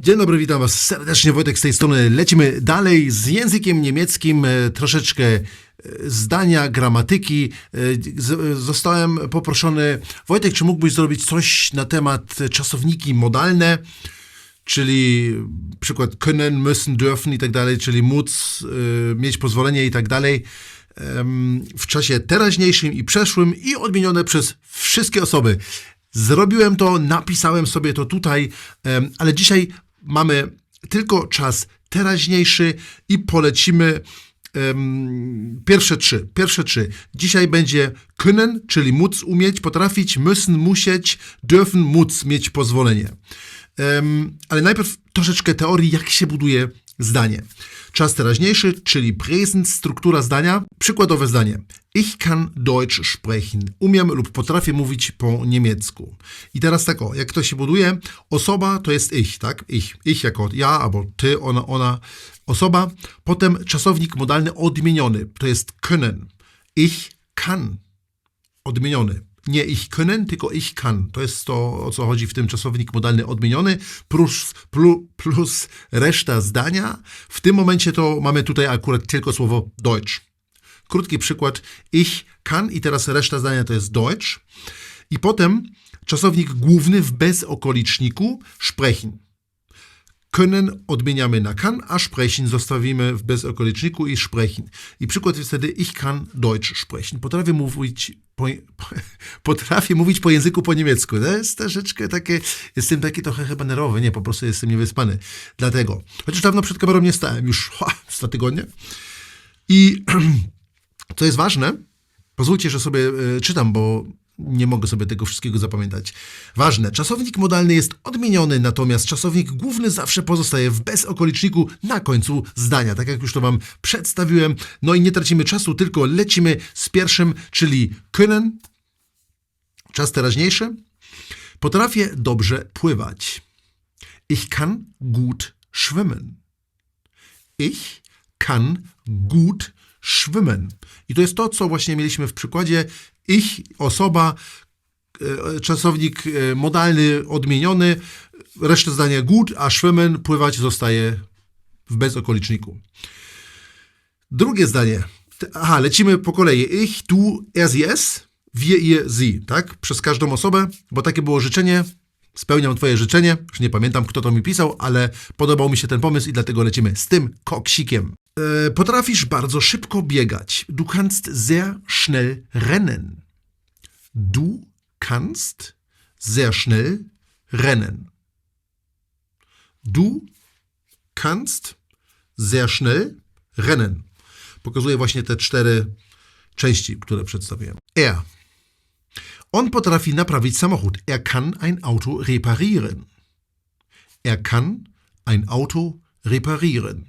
Dzień dobry, witam Was serdecznie, Wojtek z tej strony. Lecimy dalej z językiem niemieckim, e, troszeczkę e, zdania, gramatyki. E, Zostałem poproszony, Wojtek, czy mógłbyś zrobić coś na temat czasowniki modalne, czyli przykład können, müssen, dürfen i tak dalej, czyli móc, mieć pozwolenie i tak dalej w czasie teraźniejszym i przeszłym i odmienione przez wszystkie osoby. Zrobiłem to, napisałem sobie to tutaj, ale dzisiaj mamy tylko czas teraźniejszy i polecimy em, pierwsze trzy. Pierwsze trzy. Dzisiaj będzie können, czyli móc, umieć, potrafić, müssen, musieć, dürfen, móc, mieć pozwolenie. Em, ale najpierw troszeczkę teorii, jak się buduje zdanie. Czas teraźniejszy, czyli Präsens, struktura zdania. Przykładowe zdanie. Ich kann Deutsch sprechen. Umiem lub potrafię mówić po niemiecku. I teraz tak o, jak to się buduje? Osoba to jest ich, tak? Ich. Ich jako ja, albo ty, ona, ona. Osoba. Potem czasownik modalny odmieniony. To jest können. Ich kann odmieniony. Nie ich können, tylko ich kann. To jest to, o co chodzi w tym czasownik modalny odmieniony, plus, plus, plus reszta zdania. W tym momencie to mamy tutaj akurat tylko słowo Deutsch. Krótki przykład. Ich kann i teraz reszta zdania to jest Deutsch. I potem czasownik główny w bezokoliczniku sprechen. Können odmieniamy na kann, a sprechen zostawimy w bezokoliczniku i sprechen. I przykład jest wtedy ich kann Deutsch sprechen. Potrafię mówić po, potrafię mówić po języku po niemiecku. To jest troszeczkę takie, jestem taki trochę chyba nerwowy, nie, po prostu jestem niewyspany. Dlatego. Chociaż dawno przed kamerą nie stałem, już ha, tygodnie. I co jest ważne, pozwólcie, że sobie e, czytam, bo nie mogę sobie tego wszystkiego zapamiętać. Ważne, czasownik modalny jest odmieniony, natomiast czasownik główny zawsze pozostaje w bezokoliczniku na końcu zdania, tak jak już to Wam przedstawiłem. No i nie tracimy czasu, tylko lecimy z pierwszym, czyli können, czas teraźniejszy. Potrafię dobrze pływać. Ich kann gut schwimmen. Ich kann gut schwimmen. I to jest to, co właśnie mieliśmy w przykładzie. Ich, osoba, e, czasownik e, modalny odmieniony, resztę zdania gut, a schwimmen, pływać zostaje w bezokoliczniku. Drugie zdanie. Aha, lecimy po kolei. Ich, du, er, sie, es, wir, ihr, sie, tak? Przez każdą osobę, bo takie było życzenie. Spełniam twoje życzenie. Już nie pamiętam, kto to mi pisał, ale podobał mi się ten pomysł i dlatego lecimy z tym koksikiem. E, potrafisz bardzo szybko biegać. Du kannst sehr schnell rennen. Du kannst sehr schnell rennen. Du kannst sehr schnell rennen. Pokazuję właśnie te cztery części, które przedstawiłem. Er. On potrafi naprawić samochód. Er kann ein Auto reparieren. Er kann ein Auto reparieren.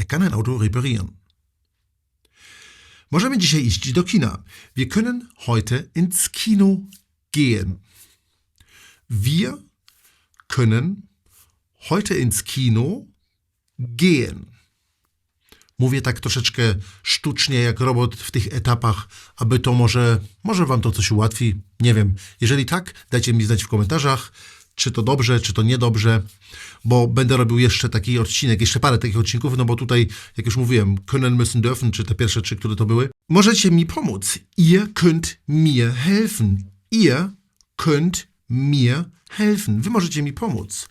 Er kann ein Auto reparieren. Możemy dzisiaj iść do kina. Wir können heute ins Kino gehen. Wir können heute ins Kino gehen. Mówię tak troszeczkę sztucznie, jak robot w tych etapach, aby to może, może wam to coś ułatwi. Nie wiem. Jeżeli tak, dajcie mi znać w komentarzach, czy to dobrze, czy to niedobrze, bo będę robił jeszcze taki odcinek, jeszcze parę takich odcinków, no bo tutaj, jak już mówiłem, können, müssen, dürfen, czy te pierwsze trzy, które to były. Możecie mi pomóc. Ihr könnt mir helfen. Ihr könnt mir helfen. Wy możecie mi pomóc.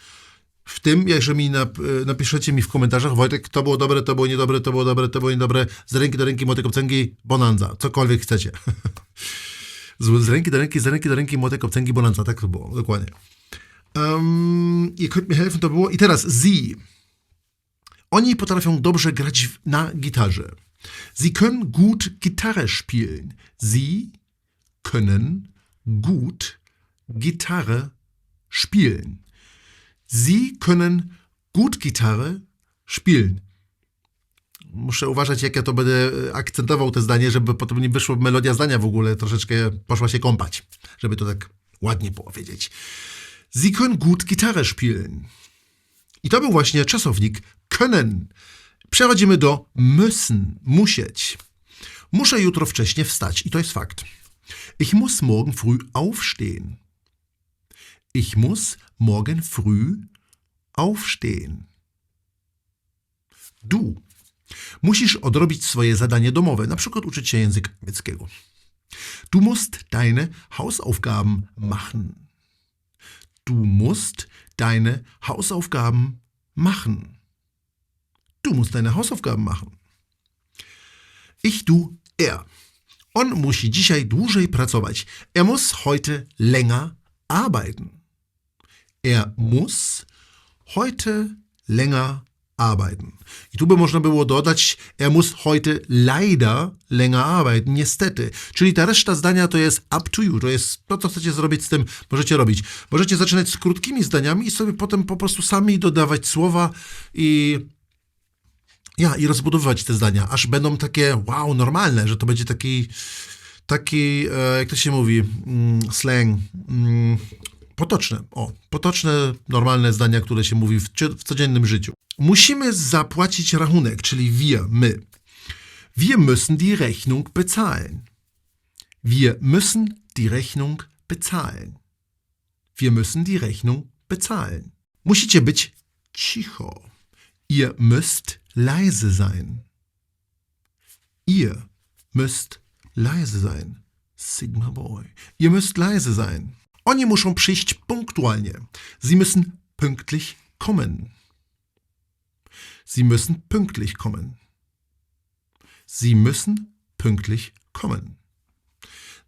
W tym, jeżeli mi nap, e, napiszecie mi w komentarzach, Wojtek, to było dobre, to było niedobre, to było dobre, to było niedobre, z ręki do ręki, młotek obcęgi, bonanza, cokolwiek chcecie. z, ręki do ręki, z ręki do ręki, młotek obcęgi, bonanza, tak to było, dokładnie. Um, ihr könnt mir helfen, to było. I teraz sie. Oni potrafią dobrze grać na gitarze. Sie können gut Gitarre spielen. Sie können gut Gitarre spielen. Sie können gut Gitarre spielen. Muszę uważać, jak ja to będę e, akcentował te zdanie, żeby potem nie wyszło melodia zdania w ogóle, troszeczkę poszła się kąpać, żeby to tak ładnie powiedzieć. Sie können gut Gitarre spielen. I to był właśnie czasownik können. Przechodzimy do müssen, musieć. Muszę jutro wcześnie wstać i to jest fakt. Ich muss morgen früh aufstehen. Ich muss morgen früh aufstehen. Du musisz odrobić swoje zadanie domowe, na przykład uczyć się języka niemieckiego. Du musst deine Hausaufgaben machen. Du musst deine Hausaufgaben machen. Du musst deine Hausaufgaben machen. Ich, du, er. On musi dzisiaj dłużej pracować. Er muss heute länger arbeiten. Er muss heute länger arbeiten. I tu by można było dodać, er muss heute leider länger arbeiten, niestety. Czyli ta reszta zdania to jest up to you, to jest to, co chcecie zrobić z tym, możecie robić. Możecie zaczynać z krótkimi zdaniami i sobie potem po prostu sami dodawać słowa i ja, i rozbudowywać te zdania, aż będą takie, wow, normalne, że to będzie taki, taki, e, jak to się mówi, mm, slang, mm, potoczne, o, potoczne, normalne zdania, które się mówi w, w codziennym życiu. Musimy zapłacić rachunek, czyli wir, my. Wir müssen die Rechnung bezahlen. Wir müssen die Rechnung bezahlen. Wir müssen die Rechnung bezahlen. Musicie być cicho. Ihr müsst leise sein. Ihr müsst leise sein. Sigma Boy. Ihr müsst leise sein. Oni muszą przyjść punktualnie. Sie müssen pünktlich kommen. Sie müssen pünktlich kommen. Sie müssen pünktlich kommen.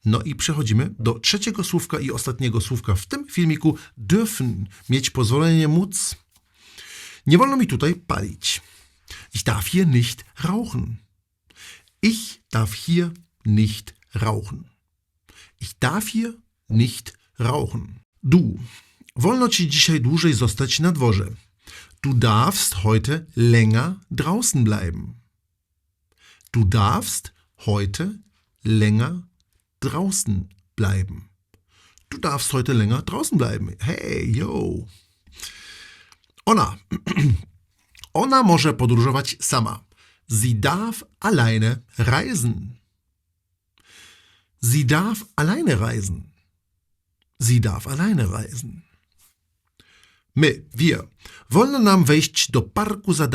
No i przechodzimy do trzeciego słówka i ostatniego słówka w tym filmiku. Dürfen mieć pozwolenie móc. Nie wolno mi tutaj palić. Ich darf hier nicht rauchen. Ich darf hier nicht rauchen. Ich darf hier nicht rauchen. Du. Wolno ci dzisiaj dłużej zostać na dworze. Du darfst heute länger draußen bleiben. Du darfst heute länger draußen bleiben. Du darfst heute länger draußen bleiben. Hey, yo. Ona. Ona może podróżować sama. Sie darf alleine reisen. Sie darf alleine reisen. Sie darf alleine reisen. My, wir, wolno nam wejść do parku za.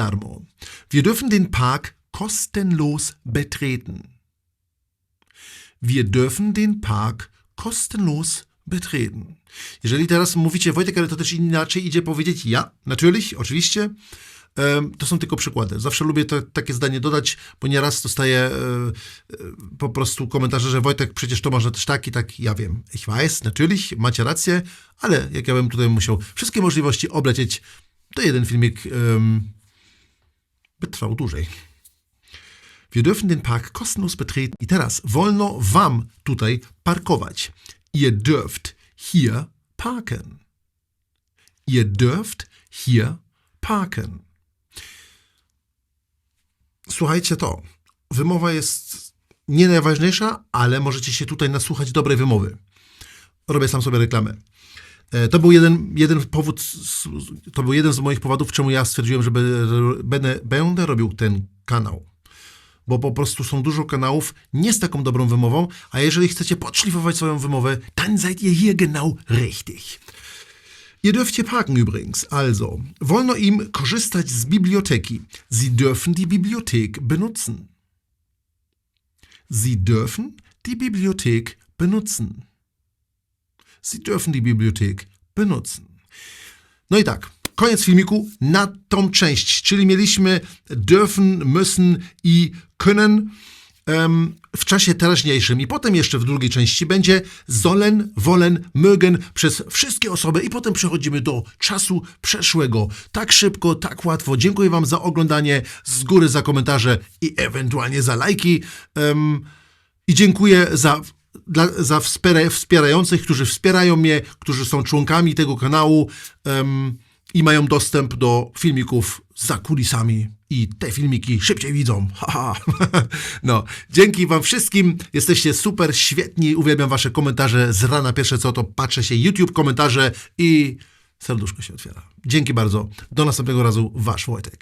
Wir dürfen den Park kostenlos betreten. Wir dürfen den Park kostenlos betreten. Jeżeli teraz mówicie, Wojtek, ale to też inaczej idzie powiedzieć ja, natürlich, oczywiście, to są tylko przykłady. Zawsze lubię to, takie zdanie dodać, bo nieraz dostaję e, e, po prostu komentarze, że Wojtek, przecież to można też tak i tak. Ja wiem, ich weiß, natürlich, macie rację, ale jak ja bym tutaj musiał wszystkie możliwości oblecieć, to jeden filmik em, by trwał dłużej. Wir dürfen den Park kostenlos betreten. I teraz wolno wam tutaj parkować. Ihr dürft hier parken. Ihr dürft hier parken. Słuchajcie to. Wymowa jest nie najważniejsza, ale możecie się tutaj nasłuchać dobrej wymowy. Robię sam sobie reklamę. E, To był jeden, jeden powód, to był jeden z moich powodów, czemu ja stwierdziłem, że będę, będę robił ten kanał bo po prostu są dużo kanałów nie z taką dobrą wymową, a jeżeli chcecie podszlifować swoją wymowę, dann seid ihr hier genau richtig. Ihr dürft hier parken übrigens. Also, wolno im korzystać z biblioteki. Sie dürfen die Bibliothek benutzen. Sie dürfen die Bibliothek benutzen. Sie dürfen die Bibliothek benutzen. No i tak, koniec filmiku na tą część, czyli mieliśmy dürfen, müssen i können w czasie teraźniejszym i potem jeszcze w drugiej części będzie sollen, wollen, mögen przez wszystkie osoby i potem przechodzimy do czasu przeszłego. Tak szybko, tak łatwo. Dziękuję Wam za oglądanie, z góry za komentarze i ewentualnie za lajki. I dziękuję za, dla, za wspiera, wspierających, którzy wspierają mnie, którzy są członkami tego kanału em, i mają dostęp do filmików za kulisami. I te filmiki szybciej widzą. No, dzięki Wam wszystkim. Jesteście super, świetni. Uwielbiam Wasze komentarze. Z rana pierwsze co to patrzę się YouTube komentarze i serduszko się otwiera. Dzięki bardzo. Do następnego razu. Wasz Wojtek.